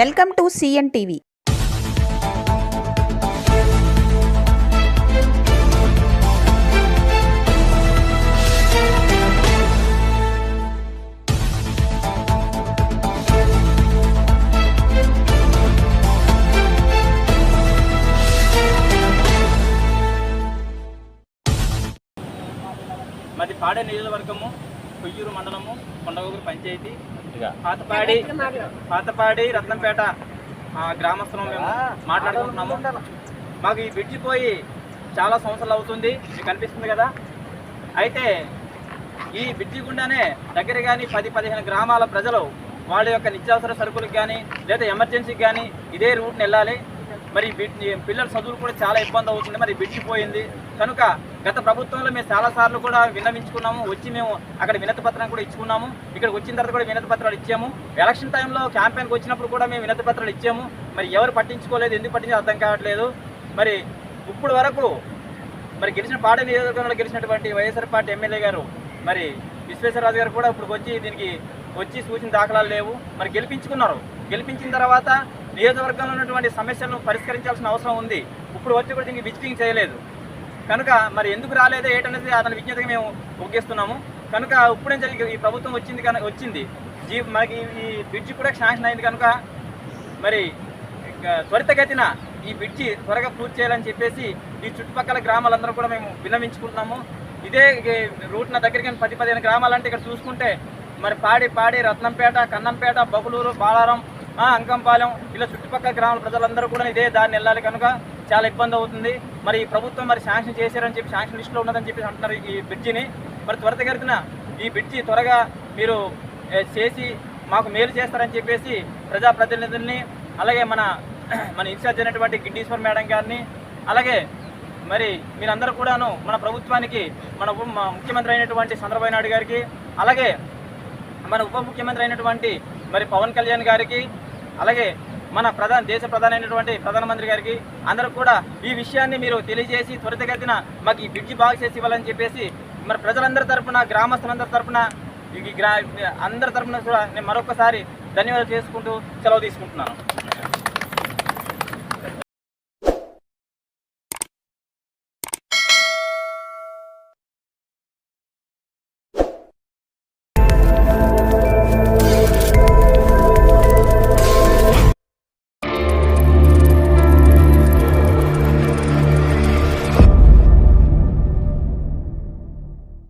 Welcome to CN TV. మాది పాడే నియోజకవర్గము. కొయ్యూరు మండలము కొండగూరు పంచాయతీ. పాతపాడి పాతపాడి రత్నంపేట ఆ, గ్రామస్తులం మేము మాట్లాడుకుంటున్నాము. మాకు ఈ బ్రిడ్జి పోయి చాలా సంవత్సరాలు అవుతుంది. మీకు కనిపిస్తుంది కదా? అయితే ఈ బ్రిడ్జి గుండానే దగ్గర కానీ పది పదిహేను గ్రామాల ప్రజలు వాళ్ళ యొక్క నిత్యావసర సరుకులకు కానీ లేదా ఎమర్జెన్సీకి కానీ ఇదే రూట్ని వెళ్ళాలి. మరి పిల్లల చదువులు కూడా చాలా ఇబ్బంది అవుతుంది. మరి బిడ్డిపోయింది కనుక గత ప్రభుత్వంలో మేము చాలా సార్లు కూడా విన్నవించుకున్నాము. వచ్చి మేము అక్కడ వినతి పత్రం కూడా ఇచ్చుకున్నాము. ఇక్కడికి వచ్చిన తర్వాత కూడా వినతి పత్రాలు ఇచ్చాము. ఎలక్షన్ టైంలో క్యాంపెయిన్కి వచ్చినప్పుడు కూడా మేము వినతి పత్రాలు ఇచ్చాము. మరి ఎవరు పట్టించుకోలేదు ఎందుకు పట్టించాలో అర్థం కావట్లేదు. మరి ఇప్పుడు వరకు మరి గెలిచిన పాడే నియోజకవర్గంలో గెలిచినటువంటి వైఎస్ఆర్ పార్టీ ఎమ్మెల్యే గారు మరి విశ్వేశ్వరరాజు గారు కూడా ఇప్పుడు వచ్చి దీనికి వచ్చి సూచన దాఖలాలు లేవు. మరి గెలిపించుకున్నారు. గెలిపించిన తర్వాత నియోజకవర్గంలో ఉన్నటువంటి సమస్యలను పరిష్కరించాల్సిన అవసరం ఉంది. ఇప్పుడు వచ్చి కూడా దీనికి విజిటింగ్ చేయలేదు. కనుక మరి ఎందుకు రాలేదో ఏంటనేది అతని విజ్ఞతగా మేము ఒగ్గిస్తున్నాము. కనుక ఇప్పుడే జరిగి ఈ ప్రభుత్వం వచ్చింది కనుక వచ్చింది. జీ మనకి ఈ బ్రిడ్జి కూడా శాంక్షన్ అయింది కనుక మరి త్వరితగతిన ఈ బ్రిడ్జి త్వరగా పూర్తి చేయాలని చెప్పేసి ఈ చుట్టుపక్కల గ్రామాలందరూ కూడా మేము విన్నవించుకుంటున్నాము. ఇదే రూట్న దగ్గరికి పది పదిహేను గ్రామాలంటే ఇక్కడ చూసుకుంటే మరి పాడి పాడి రత్నంపేట కన్నంపేట బగులూరు బాలారం అంకంపాలెం ఇలా చుట్టుపక్కల గ్రామాల ప్రజలందరూ కూడా ఇదే దారిని వెళ్ళాలి కనుక చాలా ఇబ్బంది అవుతుంది. మరి ఈ ప్రభుత్వం మరి శాంక్షన్ చేశారని చెప్పి శాంక్షన్ లిస్టులో ఉన్నదని చెప్పి అంటున్నారు ఈ బ్రిడ్జిని. మరి త్వరితగతిన ఈ బ్రిడ్జి త్వరగా మీరు చేసి మాకు మేలు చేస్తారని చెప్పేసి ప్రజాప్రతినిధుల్ని అలాగే మన మన ఇన్ఛార్జ్ అయినటువంటి గిడ్డీశ్వర్ మేడం గారిని అలాగే మరి మీరందరూ కూడాను మన ప్రభుత్వానికి మన మా ముఖ్యమంత్రి అయినటువంటి చంద్రబాబు నాయుడు గారికి అలాగే మన ఉప ముఖ్యమంత్రి అయినటువంటి మరి పవన్ కళ్యాణ్ గారికి అలాగే మన ప్రధాన దేశ ప్రధాని అయినటువంటి ప్రధానమంత్రి గారికి అందరూ కూడా ఈ విషయాన్ని మీరు తెలియజేసి త్వరితగతిన మాకు ఈ బ్రిడ్జి బాగు చేసి ఇవ్వాలని చెప్పేసి మరి ప్రజలందరి తరఫున గ్రామస్తులందరి తరపున ఈ గ్రా అందరి తరఫున కూడా నేను మరొకసారి ధన్యవాదాలు చేసుకుంటూ సెలవు తీసుకుంటున్నాను.